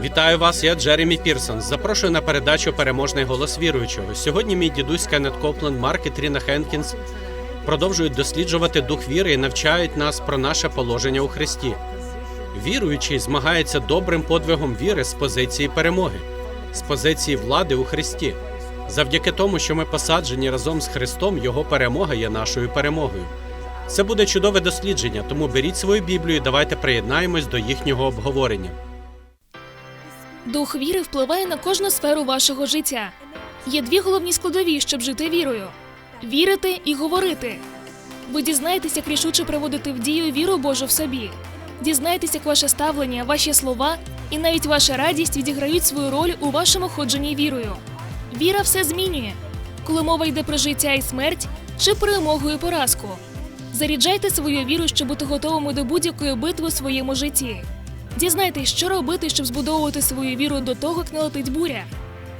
Вітаю вас, я Джеремі Пірсон. Запрошую на передачу Переможний голос віруючого. Сьогодні мій дідусь Кеннет Копленд, Марк і Тріна Хенкінс продовжують досліджувати дух віри і навчають нас про наше положення у Христі. Віруючий змагається добрим подвигом віри з позиції перемоги, з позиції влади у Христі. Завдяки тому, що ми посаджені разом з Христом, Його перемога є нашою перемогою. Це буде чудове дослідження, тому беріть свою Біблію і давайте приєднаємось до їхнього обговорення. Дух віри впливає на кожну сферу вашого життя. Є дві головні складові, щоб жити вірою: вірити і говорити. Ви дізнаєтесь, як рішуче приводити в дію віру Божу в собі. Дізнаєтесь, як ваше ставлення, ваші слова і навіть ваша радість відіграють свою роль у вашому ходженні вірою. Віра все змінює, коли мова йде про життя і смерть чи перемогу і поразку. Заряджайте свою віру, щоб бути готовими до будь-якої битви у своєму житті. Дізнайтесь, що робити, щоб збудовувати свою віру до того, як налетить буря.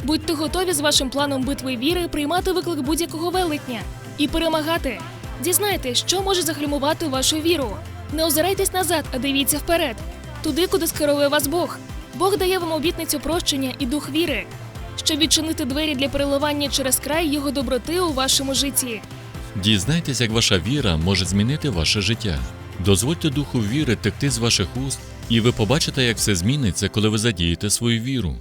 Будьте готові з вашим планом битви віри приймати виклик будь-якого велетня і перемагати. Дізнайтесь, що може захлюмувати вашу віру. Не озирайтесь назад, а дивіться вперед, туди, куди скерує вас Бог. Бог дає вам обітницю прощення і дух віри, щоб відчинити двері для переливання через край його доброти у вашому житті. Дізнайтесь, як ваша віра може змінити ваше життя. Дозвольте духу віри текти з ваших уст, і ви побачите, як все зміниться, коли ви задієте свою віру.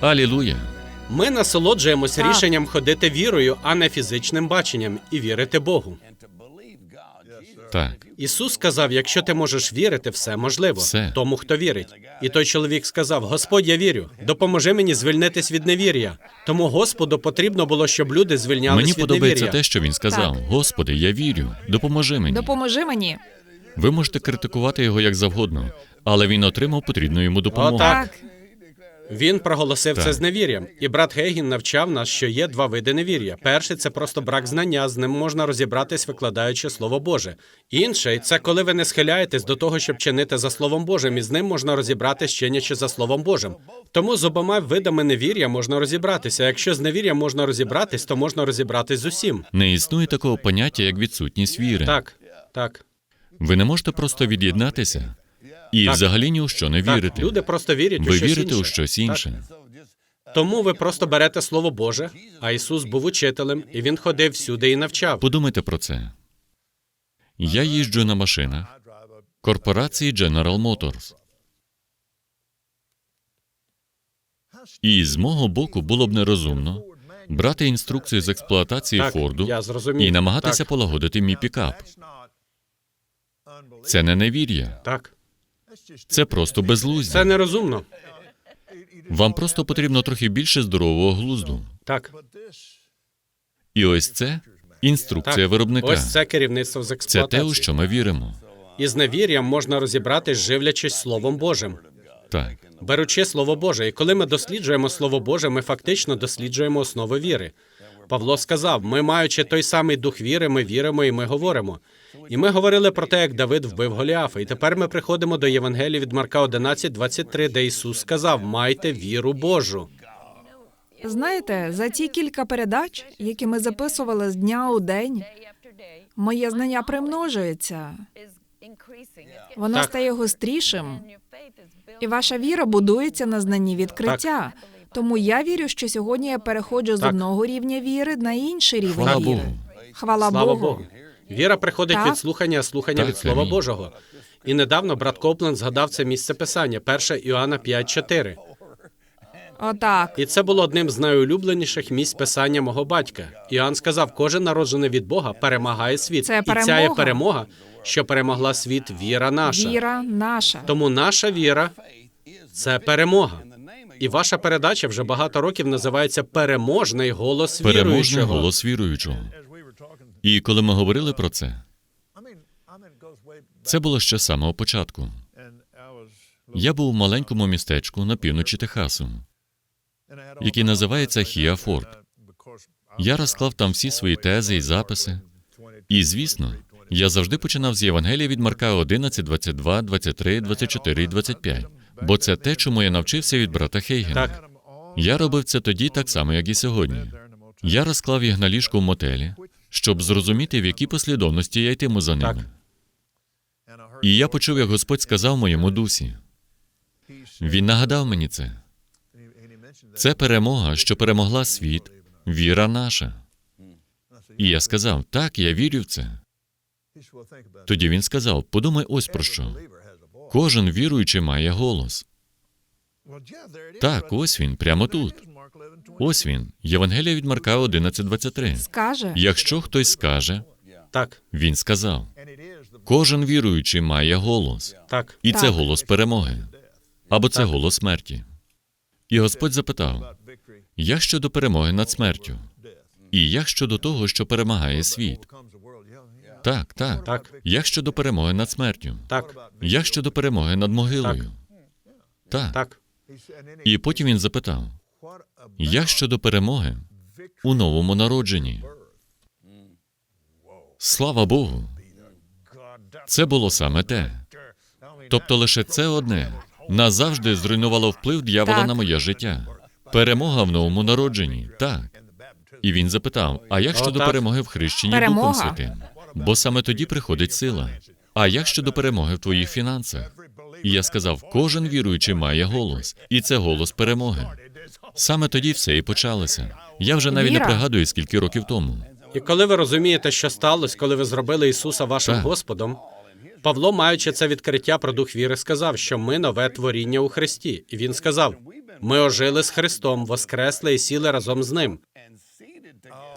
Алілуя! Ми насолоджуємось Так. рішенням ходити вірою, а не фізичним баченням, і вірити Богу. Так, Ісус сказав: якщо ти можеш вірити, все можливо Все. тому, хто вірить. І той чоловік сказав: Господь, я вірю, допоможи мені звільнитись від невір'я. Тому Господу потрібно було, щоб люди звільнялись мені від подобається невір'я. те, що він сказав: Господи, я вірю, допоможи мені. Допоможи мені. Ви можете критикувати його як завгодно, але він отримав потрібну йому допомогу. Отак. Він проголосив Так. це з невір'ям. І брат Гейгін навчав нас, що є два види невір'я. Перший це просто брак знання, з ним можна розібратись, викладаючи слово Боже. Інший це коли ви не схиляєтесь до того, щоб чинити за словом Божим, і з ним можна розібратись, чинячи за словом Божим. Тому з обома видами невір'я можна розібратися. Якщо з невір'ям можна розібратись, то можна розібратись з усім. Не існує такого поняття, як відсутність віри. Так, так. Ви не можете просто від'єднатися і Так. взагалі ні у що не Так, вірити. люди просто вірять у Ви щось вірите інше. у щось Так. інше. Тому ви просто берете слово Боже, а Ісус був учителем, і він ходив всюди і навчав. Подумайте про це. Я їжджу на машинах корпорації General Motors. І з мого боку було б нерозумно брати інструкцію з експлуатації Так, Форду я і намагатися Так. полагодити мій пікап. Це не невір'я, Так, це просто це нерозумно. Вам просто потрібно трохи більше здорового глузду. Так, І ось це інструкція так. виробника. Ось це керівництво з Це те, у що ми віримо. І з невір'ям можна розібратись, живлячись Словом Божим. Так. Беручи Слово Боже, і коли ми досліджуємо Слово Боже, ми фактично досліджуємо основи віри. Павло сказав: ми, маючи той самий дух віри, ми віримо і ми говоримо. І ми говорили про те, як Давид вбив Голіафа. І тепер ми приходимо до Євангелії від Марка 11, 23, де Ісус сказав: майте віру Божу. Знаєте, за ті кілька передач, які ми записували з дня у день, моє знання примножується. Воно Так. стає гострішим, і ваша віра будується на знанні відкриття. Тому я вірю, що сьогодні я переходжу з одного рівня віри на інший рівень Хвала віри. Богу. Хвала Слава Богу. Богу. Віра приходить Так. від слухання, а слухання Так, від Слова амінь. Божого. І недавно брат Копленд згадав це місце писання, 1 Іоанна 5,4. Отак. І це було одним з найулюбленіших місць писання мого батька. Іоанн сказав: кожен народжений від Бога перемагає світ. Це І ця є перемога. перемога, що перемогла світ, віра наша. Віра наша. Тому наша віра це перемога. І ваша передача вже багато років називається Переможний голос Переможний голос віруючого. І коли ми говорили про це, це було ще з самого початку. Я був у маленькому містечку на півночі Техасу, яке називається Хіафорд. Я розклав там всі свої тези і записи. І, звісно, я завжди починав з Євангелія від Марка 11, 22, 23, 24 і 25, бо це те, чому я навчився від брата Хейгена. Так, Я робив це тоді так само, як і сьогодні. Я розклав їх на ліжку в мотелі, щоб зрозуміти, в якій послідовності я йтиму за ними. Так. І я почув, як Господь сказав моєму дусі. Він нагадав мені це. Це перемога, що перемогла світ, віра наша. І я сказав: так, я вірю в це. Тоді він сказав: подумай ось про що. Кожен віруючий має голос. Так, ось він, прямо тут. Ось він, Євангелія від Марка 11.23. Скаже, Якщо хтось скаже, так, він сказав: кожен віруючий має голос, так, і це голос перемоги, або це голос смерті. І Господь запитав: як щодо перемоги над смертю? І як щодо того, що перемагає світ? Так, так. так, Як щодо перемоги над смертю? так, Як щодо перемоги над могилою? Так. так, І потім він запитав: як щодо перемоги у новому народженні? Слава Богу! Це було саме те. Тобто лише це одне назавжди зруйнувало вплив дьявола Так. на моє життя. Перемога в новому народженні. Так. І він запитав: а як щодо перемоги в хрещенні Перемога. Духом Святим? Бо саме тоді приходить сила. А як щодо перемоги в твоїх фінансах? І я сказав: кожен віруючий має голос, і це голос перемоги. Саме тоді все і почалося. Я вже навіть не пригадую, скільки років тому. І коли ви розумієте, що сталося, коли ви зробили Ісуса вашим Так. Господом, Павло, маючи це відкриття про дух віри, сказав, що ми нове творіння у Христі. І він сказав: ми ожили з Христом, воскресли і сіли разом з ним.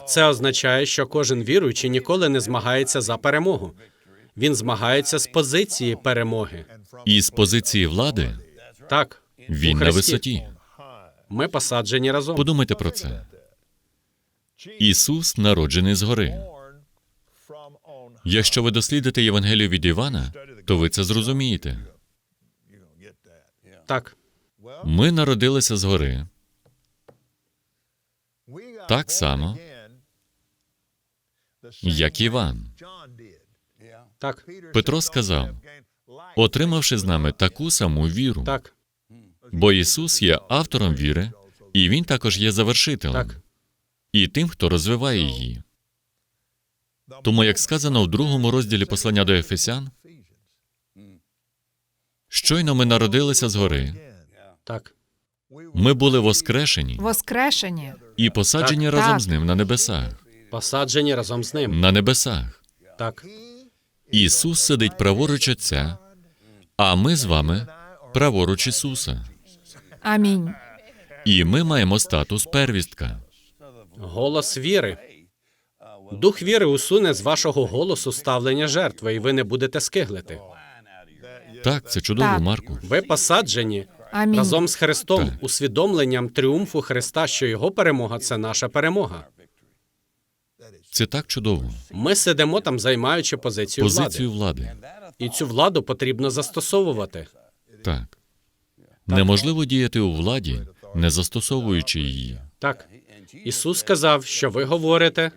Це означає, що кожен віруючий ніколи не змагається за перемогу. Він змагається з позиції перемоги. І з позиції влади Так, він на висоті. Ми посаджені разом. Подумайте про це. Ісус народжений згори. Якщо ви дослідите Євангелію від Івана, то ви це зрозумієте. Так, Ми народилися згори, так само, як Іван. так, Петро сказав, отримавши з нами таку саму віру, так, бо Ісус є автором віри, і Він також є завершителем, так, і тим, хто розвиває її. Тому, як сказано в другому розділі послання до Ефесян, щойно ми народилися згори, так, ми були воскрешені воскрешені. і посаджені Так. разом Так. з ним на небесах. Посаджені разом з ним. На небесах. Так, Ісус сидить праворуч Отця, а ми з вами праворуч Ісуса. Амінь. І ми маємо статус первістка. голос віри. Дух віри усуне з вашого голосу ставлення жертви, і ви не будете скиглити. Так, це чудово, Так. Марку. Ви посаджені Амінь. разом з Христом, Так. усвідомленням тріумфу Христа, що його перемога це наша перемога. Це так чудово. Ми сидимо там, займаючи позицію, Позицію влади. влади, і цю владу потрібно застосовувати. Так. Неможливо діяти у владі, не застосовуючи її. Так, Ісус сказав, що ви говорите,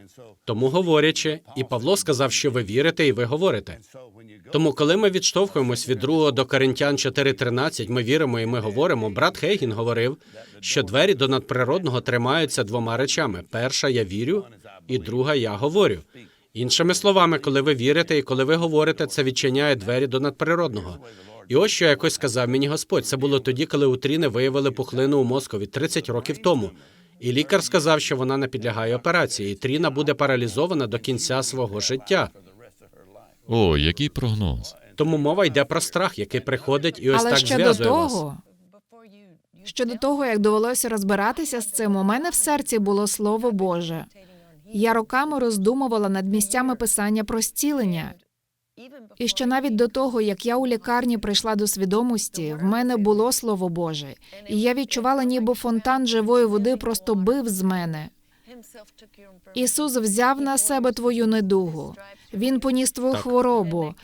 тому говорячи, і Павло сказав, що ви вірите і ви говорите. Тому, коли ми відштовхуємось від 2 до Коринтян 4.13, ми віримо і ми говоримо. Брат Хейгін говорив, що двері до надприродного тримаються двома речами: перша я вірю, і друга я говорю. Іншими словами, коли ви вірите і коли ви говорите, це відчиняє двері до надприродного. І ось що якось сказав мені Господь. Це було тоді, коли у Тріни виявили пухлину у мозкові 30 років тому. І лікар сказав, що вона не підлягає операції, і Тріна буде паралізована до кінця свого життя. О, який прогноз. Тому мова йде про страх, який приходить і ось Але так ще зв'язує вас. того, ще до того, як довелося розбиратися з цим, у мене в серці було слово Боже. Я роками роздумувала над місцями писання про зцілення. І ще навіть до того, як я у лікарні прийшла до свідомості, в мене було слово Боже, і я відчувала, ніби фонтан живої води просто бив з мене. Ісус взяв на себе твою недугу. Він поніс твою Так. хворобу.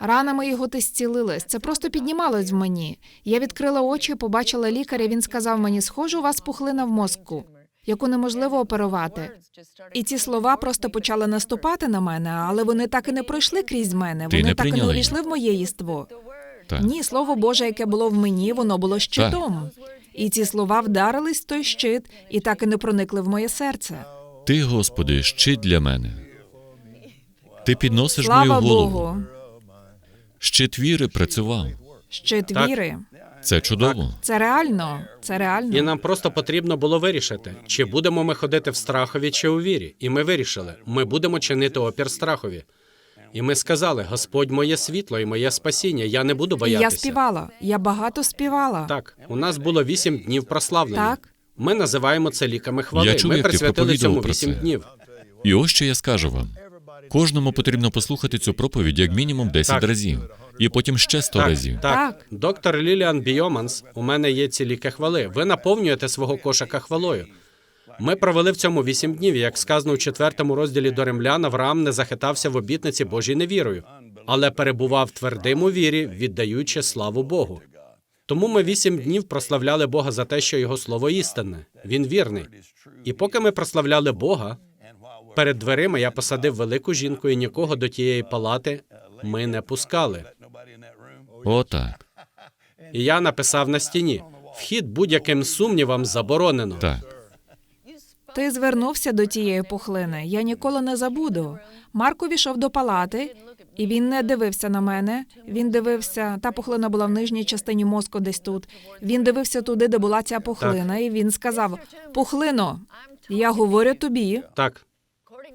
Ранами його ти зцілилась. Це просто піднімалось в мені. Я відкрила очі, побачила лікаря. Він сказав мені: схоже, у вас пухлина в мозку. Яку неможливо оперувати. І ці слова просто почали наступати на мене, але вони так і не пройшли крізь мене. Ти Вони не так і не прийняла їх? увійшли в моє єство. Так. Ні, слово Боже, яке було в мені, воно було щитом. І ці слова вдарились в той щит і так і не проникли в моє серце. Ти, Господи, щит для мене. Ти підносиш Слава мою голову. Богу, Щит віри працював. щит Так. віри. Це чудово. Це реально. Це реально. І нам просто потрібно було вирішити, чи будемо ми ходити в страхові чи у вірі. І ми вирішили, ми будемо чинити опір страхові. І ми сказали: Господь моє світло і моє спасіння. Я не буду боятися. я співала. Я багато співала. Так, у нас було вісім днів прославлення. Так. Ми називаємо це ліками хвали. Я чув, ми як присвятили цьому про вісім це. днів. І ось що я скажу вам: кожному потрібно послухати цю проповідь як мінімум 10 Так. разів, і потім ще 100 Так, разів. так. Так. Доктор Ліліан Біоманс, у мене є ці ліки хвали. Ви наповнюєте свого кошика хвалою. Ми провели в цьому вісім днів. і, Як сказано у четвертому розділі до римлян, Авраам не захитався в обітниці Божій невірою, але перебував твердим у вірі, віддаючи славу Богу. Тому ми вісім днів прославляли Бога за те, що його слово істинне. Він вірний. І поки ми прославляли Бога, перед дверима я посадив велику жінку, і нікого до тієї палати ми не пускали. Отак. І я написав на стіні: вхід будь-яким сумнівам заборонено. Так. Ти звернувся до тієї пухлини. Я ніколи не забуду. Марко війшов до палати, і він не дивився на мене. Він дивився, та пухлина була в нижній частині мозку, десь тут. Він дивився туди, де була ця пухлина, і він сказав: Пухлино, я говорю тобі Так,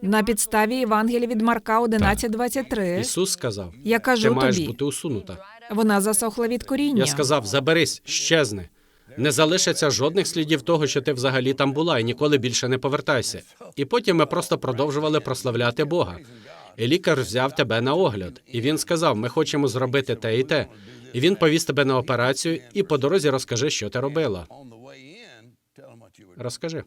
на підставі Євангелія від Марка 11.23. Ісус сказав: Я ти кажу маєш тобі, бути усунута. Вона засохла від коріння. Я сказав: заберись, щезни. Не залишиться жодних слідів того, що ти взагалі там була, і ніколи більше не повертайся. І потім ми просто продовжували прославляти Бога. І лікар взяв тебе на огляд, і він сказав: Ми хочемо зробити те і те. І він повіз тебе на операцію, і по дорозі розкажи, що ти робила. Розкажи.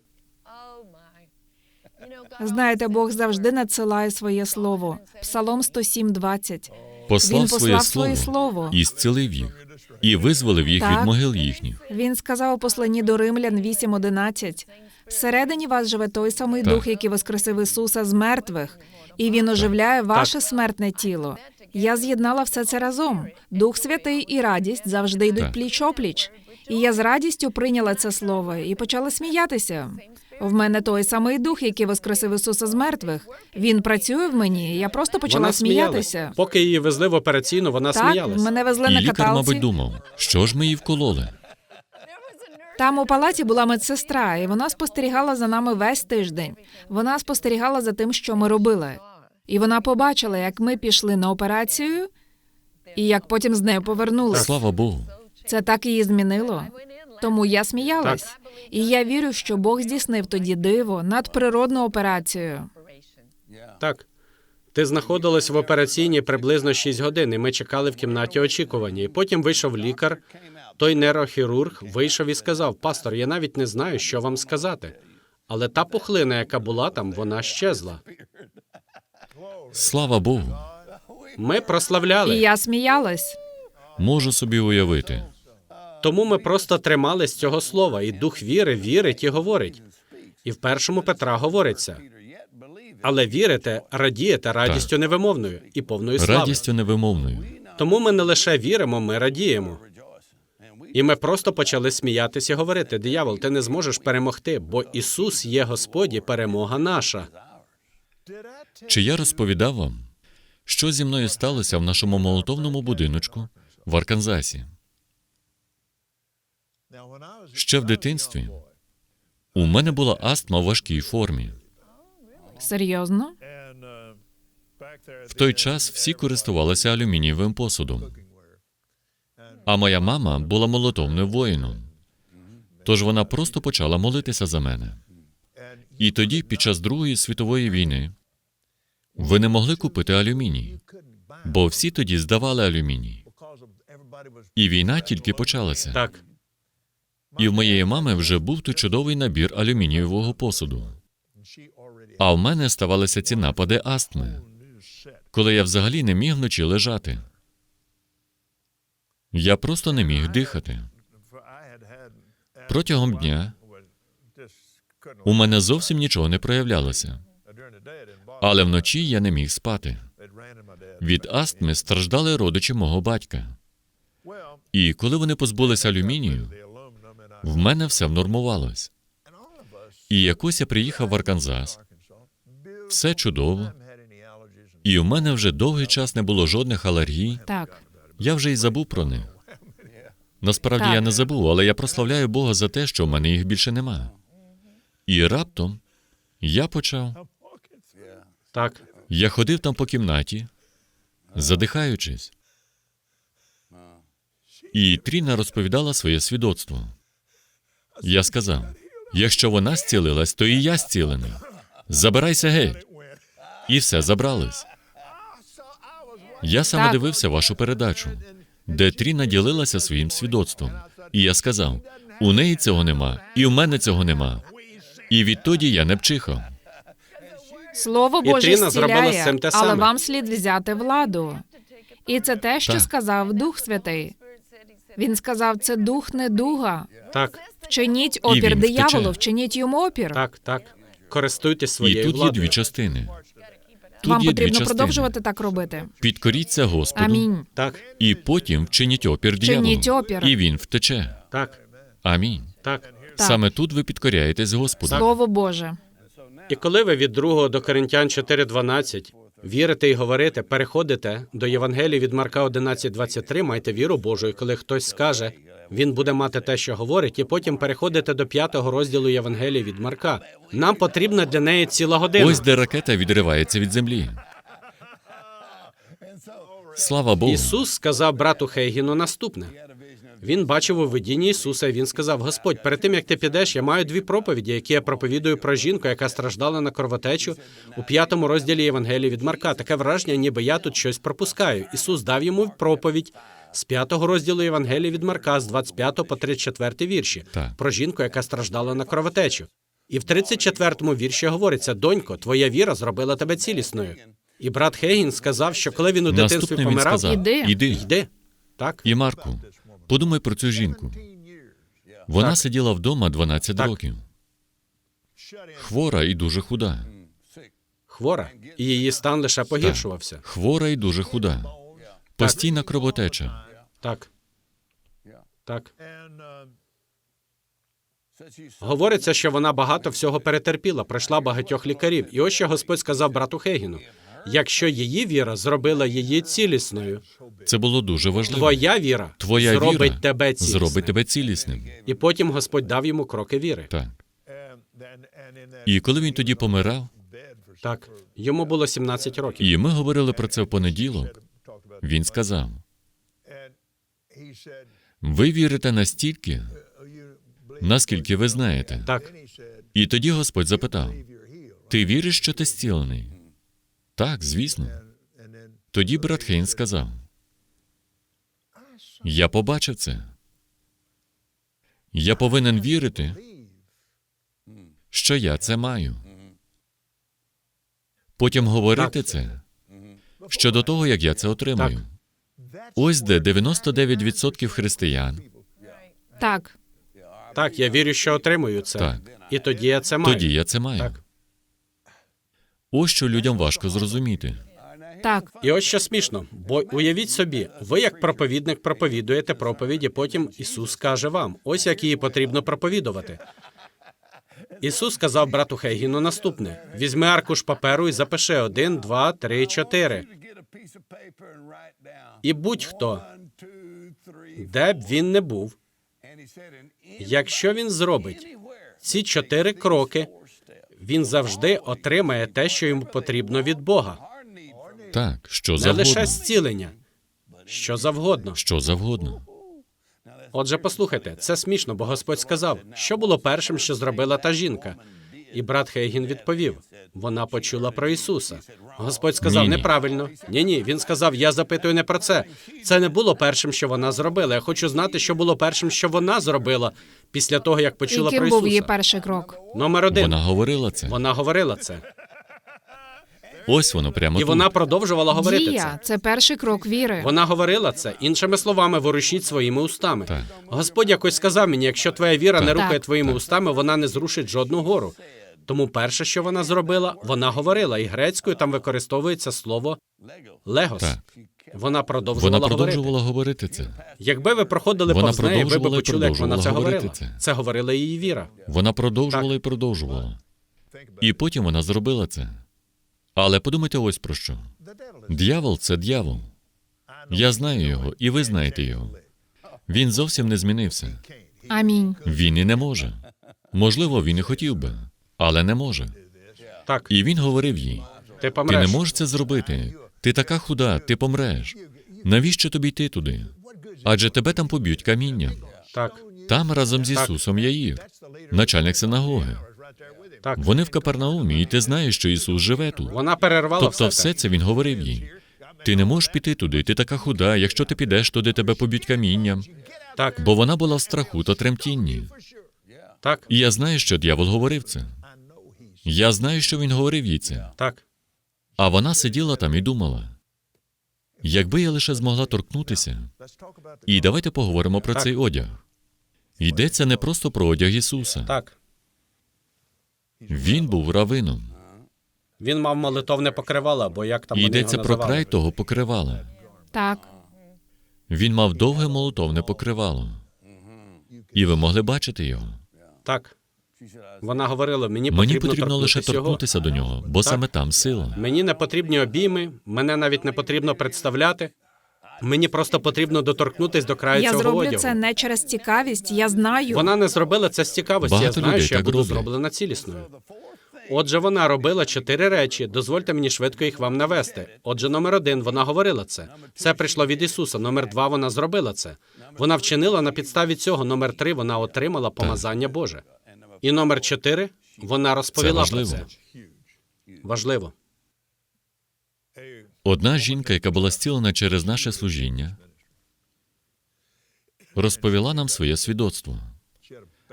Знаєте, Бог завжди надсилає своє слово. Псалом 107.20. Послав Він послав своє слово слово. і зцілив їх, і визволив їх Так. від могил їхніх. Він сказав у посланні до Римлян 8.11. Всередині вас живе той самий Так. дух, який воскресив Ісуса з мертвих, і він оживляє ваше смертне тіло. Я з'єднала все це разом. Дух Святий і радість завжди йдуть пліч опліч. І я з радістю прийняла це слово і почала сміятися. В мене той самий дух, який воскресив Ісуса з мертвих. Він працює в мені. Я просто почала Вона сміятися. Поки її везли в операційну, вона Так, сміялась. мене везли І на лікар, каталці. мабуть, думав, що ж ми їй вкололи. Там у палаті була медсестра, і вона спостерігала за нами весь тиждень. Вона спостерігала за тим, що ми робили. І вона побачила, як ми пішли на операцію, і як потім з нею повернулися. Слава Богу. Це так її змінило. Тому я сміялась. І я вірю, що Бог здійснив тоді диво надприродну операцію. Так. Ти знаходилась в операційній приблизно 6 годин, і ми чекали в кімнаті очікування. І потім вийшов лікар. Той нейрохірург вийшов і сказав: Пастор, я навіть не знаю, що вам сказати. Але та пухлина, яка була там, вона щезла. Слава Богу. Ми прославляли. І я сміялась. Можу собі уявити. Тому ми просто тримались цього слова, і дух віри вірить і говорить. І в першому Петра говориться. Але вірите, радієте радістю невимовною і повною слави. Радістю невимовною. Тому ми не лише віримо, ми радіємо. І ми просто почали сміятися і говорити: диявол, ти не зможеш перемогти, бо Ісус є Господь і перемога наша. Чи я розповідав вам, що зі мною сталося в нашому молотовному будиночку в Арканзасі? Ще в дитинстві у мене була астма в важкій формі. Серйозно? В той час всі користувалися алюмінієвим посудом. А моя мама була молотовним воїном. Тож вона просто почала молитися за мене. І тоді, під час Другої світової війни, ви не могли купити алюміній, бо всі тоді здавали алюміній. І війна тільки почалася. Так, І в моєї мами вже був той чудовий набір алюмінієвого посуду. А в мене ставалися ці напади астми, коли я взагалі не міг вночі лежати. Я просто не міг дихати. Протягом дня У мене зовсім нічого не проявлялося. Але вночі я не міг спати. Від астми страждали родичі мого батька. І коли вони позбулися алюмінію, в мене все внормувалось. І якось я приїхав в Арканзас. Все чудово. І у мене вже довгий час не було жодних алергій. Так, Я вже й забув про них. Насправді Так. я не забув, але я прославляю Бога за те, що в мене їх більше нема. І раптом я почав. Так. Я ходив там по кімнаті, задихаючись. І Тріна розповідала своє свідоцтво. Я сказав: якщо вона зцілилась, то і я зцілений. Забирайся геть. І все забрались. Я саме Так. дивився вашу передачу, де Тріна ділилася своїм свідоцтвом. І я сказав: у неї цього нема, і у мене цього нема. І відтоді я не пчихав. слово Боже Тріна зробила з зціляє, те але саме. вам слід взяти владу. І це те, що Так. сказав Дух Святий. Він сказав, це дух недуга. Так, Вчиніть опір дияволу, вчиніть йому опір. так, так. Користуйтесь І тут є владою. дві частини. Тут Вам є дві потрібно частини. продовжувати так робити. Підкоріться Господу, Амінь. Так, і потім вчиніть опір Вчиніть дияволу, опір. і він втече. так, Амінь. так. Так. Саме тут ви підкоряєтесь Господу. Слово Боже. І коли ви від 2 до Коринтян 4.12 вірите і говорите, переходите до Євангелії від Марка 11.23, майте віру Божу, і коли хтось скаже, він буде мати те, що говорить, і потім переходите до п'ятого розділу Євангелії від Марка. Нам потрібна для неї ціла година. Ось де ракета відривається від землі. Слава Богу. Ісус сказав брату Хейгіну наступне. Він бачив у видінні Ісуса, і він сказав: Господь, перед тим як ти підеш, я маю дві проповіді, які я проповідую про жінку, яка страждала на кровотечу у п'ятому розділі Євангелії від Марка. Таке враження, ніби я тут щось пропускаю. Ісус дав йому проповідь з п'ятого розділу Євангелії від Марка, з 25 по 34 вірші, Так. про жінку, яка страждала на кровотечу. І в 34-му вірші говориться: донько, твоя віра зробила тебе цілісною. І брат Хейгін сказав, що коли він у дитинстві він помирав, сказав: Іди. Іди. йди. Так, І Марку, подумай про цю жінку. Вона Так. сиділа вдома 12 Так. років. Хвора і дуже худа. хвора, і її стан лише погіршувався. Хвора і дуже худа. Постійна кровотеча. Так. Так. Говориться, що вона багато всього перетерпіла, пройшла багатьох лікарів. І ось що Господь сказав брату Хегіну: якщо її віра зробила її цілісною, Це було дуже важливо. твоя віра Твоя зробить віра тебе цілісним. зробить тебе цілісним. І потім Господь дав йому кроки віри. Так. І коли він тоді помирав, Так, йому було 17 років. і ми говорили про це в понеділок, він сказав: ви вірите настільки, наскільки ви знаєте. Так, І тоді Господь запитав: Ти віриш, що ти зцілений? Так, звісно. Тоді брат Хейн сказав: Я побачив це. Я повинен вірити, що я це маю. Потім говорити це щодо того, як я це отримаю. Ось де 99% християн. Так, так, я вірю, що отримую це. Так. І тоді я це маю. Тоді я це маю. Так. Ось що людям важко зрозуміти. так. І ось що смішно, бо уявіть собі, ви як проповідник проповідуєте проповіді, потім Ісус каже вам: ось як її потрібно проповідувати. Ісус сказав брату Хейгіну наступне: візьми аркуш паперу і запиши один, два, три, чотири. І будь-хто, де б він не був, якщо він зробить ці чотири кроки, він завжди отримає те, що йому потрібно від Бога. Так, що Не завгодно. лише зцілення, що завгодно. Що завгодно. Отже, послухайте, це смішно, бо Господь сказав, що було першим, що зробила та жінка. І брат Хейгін відповів: вона почула про Ісуса. Господь сказав Ні-ні. неправильно. Ні, ні. Він сказав: Я запитую не про це. Це не було першим, що вона зробила. Я хочу знати, що було першим, що вона зробила після того, як І почула про ким був її перший крок? Номер один. Вона говорила це. Вона говорила це. Ось воно прямо І тут. вона продовжувала говорити це. Дія це перший крок віри. Вона говорила це іншими словами, ворушіть своїми устами. Так. Господь якось сказав мені, якщо твоя віра не рухає Так. твоїми устами, вона не зрушить жодну гору. Тому перше, що вона зробила, вона говорила, і грецькою там використовується слово легос. Так. Вона продовжувала, Вона говорити. продовжувала говорити це. Якби ви проходили Вона повз неї, ви б продовжувала і почули, як вона це продовжувала говорила. говорити Це. це. говорила її віра. Вона продовжувала і продовжувала. І потім вона зробила це. Але подумайте ось про що. Д'явол це д'явол. Я знаю його, і ви знаєте його. Він зовсім не змінився. Амінь. Він і не може. Можливо, він і хотів би, але не може. Так, І він говорив їй: ти ти не можеш це зробити. Ти така худа, ти помреш. Навіщо тобі йти туди? Адже тебе там поб'ють камінням. Так, Там разом з Ісусом Яїр, начальник синагоги. Так. Вони в Капернаумі, і ти знаєш, що Ісус живе тут. Вона перервала Тобто, все. все це він говорив їй. Ти не можеш піти туди, ти така худа. Якщо ти підеш туди, тебе поб'ють камінням. Так, Бо вона була в страху та тремтінні. так, І я знаю, що дьявол говорив це. Я знаю, що він говорив їй це. так. А вона сиділа там і думала. Якби я лише змогла торкнутися. І давайте поговоримо про Так. цей одяг. Йдеться не просто про одяг Ісуса. Так. Він був равином. Він мав молитовне покривало, або як там вони йдеться його про називали. край того покривала. Так. Він мав довге молотовне покривало. І ви могли бачити його. Так. Вона говорила, мені, Мені потрібно, потрібно лише торкнутися його. торкнутися до нього, бо саме там сила. Мені не потрібні обійми, мене навіть не потрібно представляти. Мені просто потрібно доторкнутись до краю Я цього зроблю одягу. це не через цікавість. Я знаю. Вона не зробила це з цікавості. Багато я знаю, людей що я так буду роблять. зроблена цілісною. Отже, вона робила чотири речі. Дозвольте мені швидко їх вам навести. Отже, номер один, вона говорила це. Це прийшло від Ісуса. Номер два, вона зробила це. Вона вчинила на підставі цього. Номер три, вона отримала помазання Боже. І номер чотири, вона розповіла Це про важливо. це. Важливо. Одна жінка, яка була зцілена через наше служіння, розповіла нам своє свідоцтво.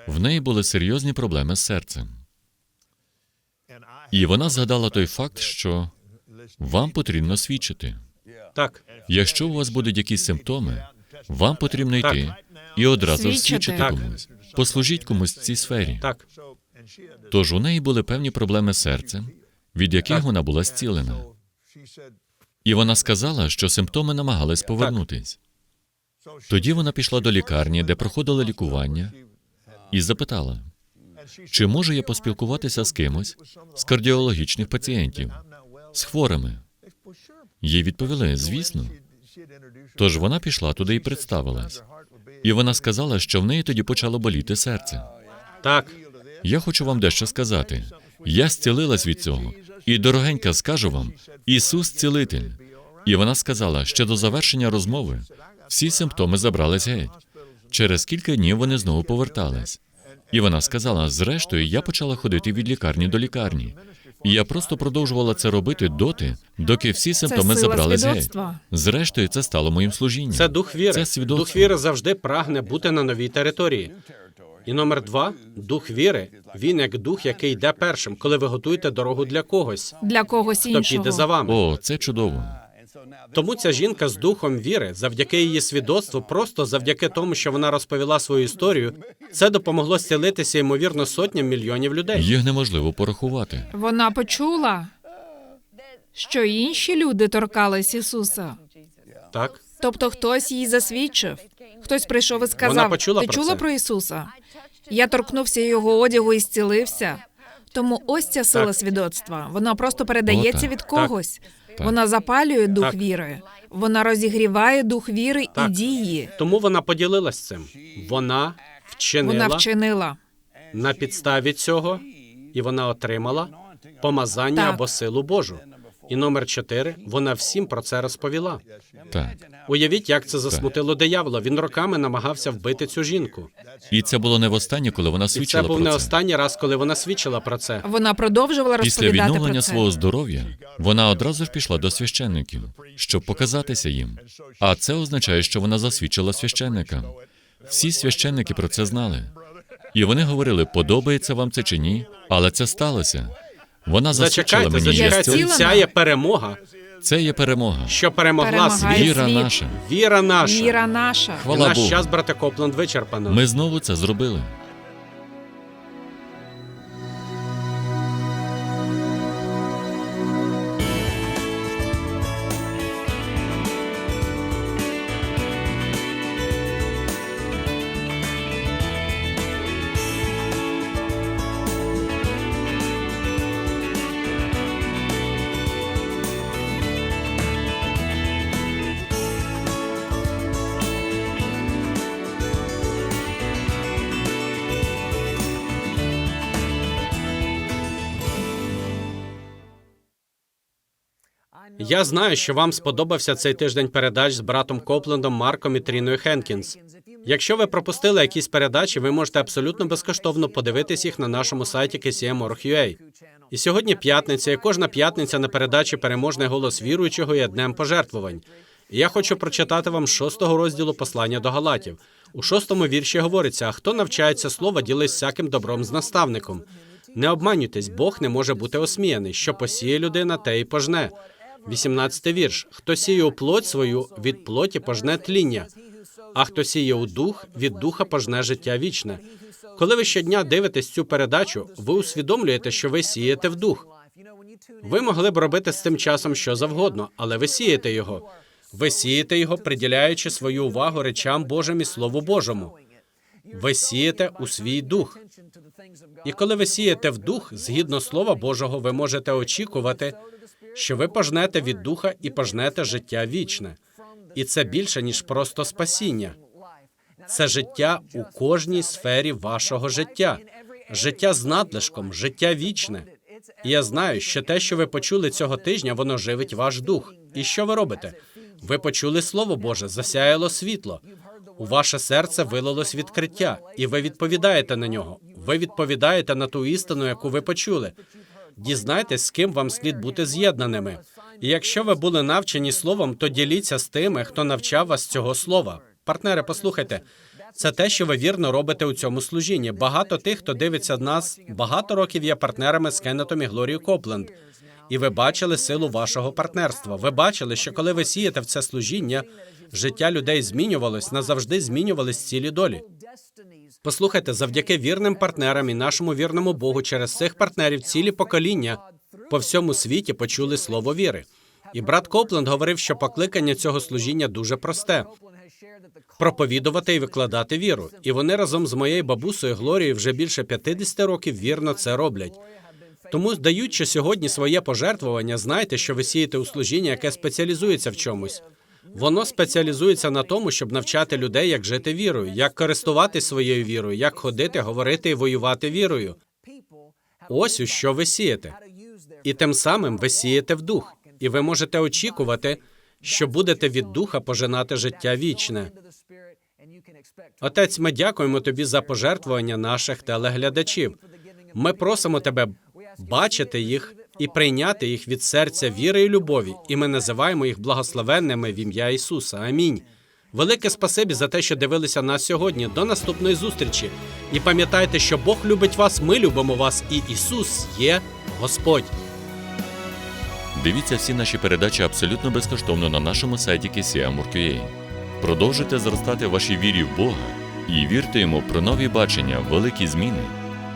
В неї були серйозні проблеми з серцем. І вона згадала той факт, що вам потрібно свідчити. Так, Якщо у вас будуть якісь симптоми, вам потрібно Так. йти і одразу Свідчити. свідчити Так. комусь. Послужіть комусь в цій сфері. так, Тож у неї були певні проблеми з серцем, від яких вона була зцілена. І вона сказала, що симптоми намагались повернутись. Тоді вона пішла до лікарні, де проходила лікування, і запитала, чи можу я поспілкуватися з кимось з кардіологічних пацієнтів, з хворими. Їй відповіли, звісно. Тож вона пішла туди і представилась. І вона сказала, що в неї тоді почало боліти серце. так. Я хочу вам дещо сказати. Я зцілилась від цього. І дорогенька, скажу вам, Ісус цілитель. І вона сказала, що до завершення розмови всі симптоми забрались геть. Через кілька днів вони знову повертались. І вона сказала: зрештою, я почала ходити від лікарні до лікарні. І я просто продовжувала це робити доти, доки всі симптоми сила забрались геть. свідоцтва. Зрештою, це стало моїм служінням. Це дух віри. Це свідоцтво. дух віри завжди прагне бути на новій території. І номер два дух віри. Він як дух, який йде першим, коли ви готуєте дорогу для когось, Для когось хто піде за вами. О, це чудово. Тому ця жінка з духом віри, завдяки її свідоцтву, просто завдяки тому, що вона розповіла свою історію, це допомогло зцілитися ймовірно сотням мільйонів людей. Їх неможливо порахувати. Вона почула, що інші люди торкались Ісуса. Так, Тобто хтось їй засвідчив. Хтось прийшов і сказав: Вона почула Ти про чула це?» про Ісуса? Я торкнувся його одягу і зцілився. Тому ось ця сила Так. свідоцтва. Вона просто передається О, так. від когось. Так. Вона запалює дух Так. віри. Вона розігріває дух віри і Так. дії. тому вона поділилась цим. Вона вчинила Вона вчинила. на підставі цього, і вона отримала помазання Так. або силу Божу. І номер чотири вона всім про це розповіла. Так. Уявіть, як це засмутило диявола. Він роками намагався вбити цю жінку. І це було не востаннє, коли вона І це був про не це. останній раз, коли вона свідчила про це. Вона продовжувала Після розповідати відновлення про це. свого здоров'я вона одразу ж пішла до священників, щоб показатися їм. А це означає, що вона засвідчила священникам. Всі священники про це знали. І вони говорили, подобається вам це чи ні, але це сталося. Вона засвідчила Зачекайте, мені, зачекайте. зцілена. Ця є перемога, Це є перемога. що перемогла Перемагає світ. Віра світ. наша. Віра наша. Віра наша. Хвала наш Богу. час, брате Копланд, вичерпано. Ми знову це зробили. Я знаю, що вам сподобався цей тиждень передач з братом Коплендом, Марком і Тріною Хенкінс. Якщо ви пропустили якісь передачі, ви можете абсолютно безкоштовно подивитись їх на нашому сайті KCM.org.ua. І сьогодні п'ятниця, і кожна п'ятниця на передачі Переможний голос віруючого є днем пожертвувань. І я хочу прочитати вам шостого розділу послання до Галатів. У шостому вірші говориться: а хто навчається слова, ділись всяким добром з наставником. Не обманюйтесь, Бог не може бути осміяний. Що посіє людина, те й пожне. 18 вірш. Хто сіє у плоть свою, від плоті пожне тління, а хто сіє у дух, від духа пожне життя вічне. Коли ви щодня дивитесь цю передачу, ви усвідомлюєте, що ви сієте в дух. Ви могли б робити з цим часом що завгодно, але ви сієте його. Ви сієте його, приділяючи свою увагу речам Божим і Слову Божому. Ви сієте у свій дух. І коли ви сієте в дух, згідно Слова Божого, ви можете очікувати, що ви пожнете від духа і пожнете життя вічне. І це більше, ніж просто спасіння. Це життя у кожній сфері вашого життя, життя з надлишком, життя вічне. І я знаю, що те, що ви почули цього тижня, воно живить ваш дух. І що ви робите? Ви почули Слово Боже, засяяло світло. У ваше серце вилилось відкриття, і ви відповідаєте на нього. Ви відповідаєте на ту істину, яку ви почули. Дізнайтесь, з ким вам слід бути з'єднаними. І якщо ви були навчені словом, то діліться з тими, хто навчав вас цього слова. Партнери, послухайте, це те, що ви вірно робите у цьому служінні. Багато тих, хто дивиться нас, багато років є партнерами з Кеннетом і Глорією Копленд. І ви бачили силу вашого партнерства. Ви бачили, що коли ви сієте в це служіння, життя людей змінювалось, назавжди змінювались цілі долі. Послухайте, завдяки вірним партнерам і нашому вірному Богу через цих партнерів цілі покоління по всьому світі почули слово віри. І брат Копленд говорив, що покликання цього служіння дуже просте проповідувати і викладати віру. І вони разом з моєю бабусею Глорією вже більше 50 років вірно це роблять. Тому, здаючи сьогодні своє пожертвування, знайте, що ви сієте у служіння, яке спеціалізується в чомусь. Воно спеціалізується на тому, щоб навчати людей, як жити вірою, як користуватись своєю вірою, як ходити, говорити і воювати вірою. Ось у що ви сієте. І тим самим ви сієте в дух, і ви можете очікувати, що будете від духа пожинати життя вічне. Отець, ми дякуємо тобі за пожертвування наших телеглядачів. Ми просимо тебе бачити їх і прийняти їх від серця віри і любові, і ми називаємо їх благословенними в ім'я Ісуса. Амінь. Велике спасибі за те, що дивилися нас сьогодні. До наступної зустрічі. І пам'ятайте, що Бог любить вас, ми любимо вас, і Ісус є Господь. Дивіться всі наші передачі абсолютно безкоштовно на нашому сайті KCM.org.ua. Продовжуйте зростати в вашій вірі в Бога і вірте йому про нові бачення, великі зміни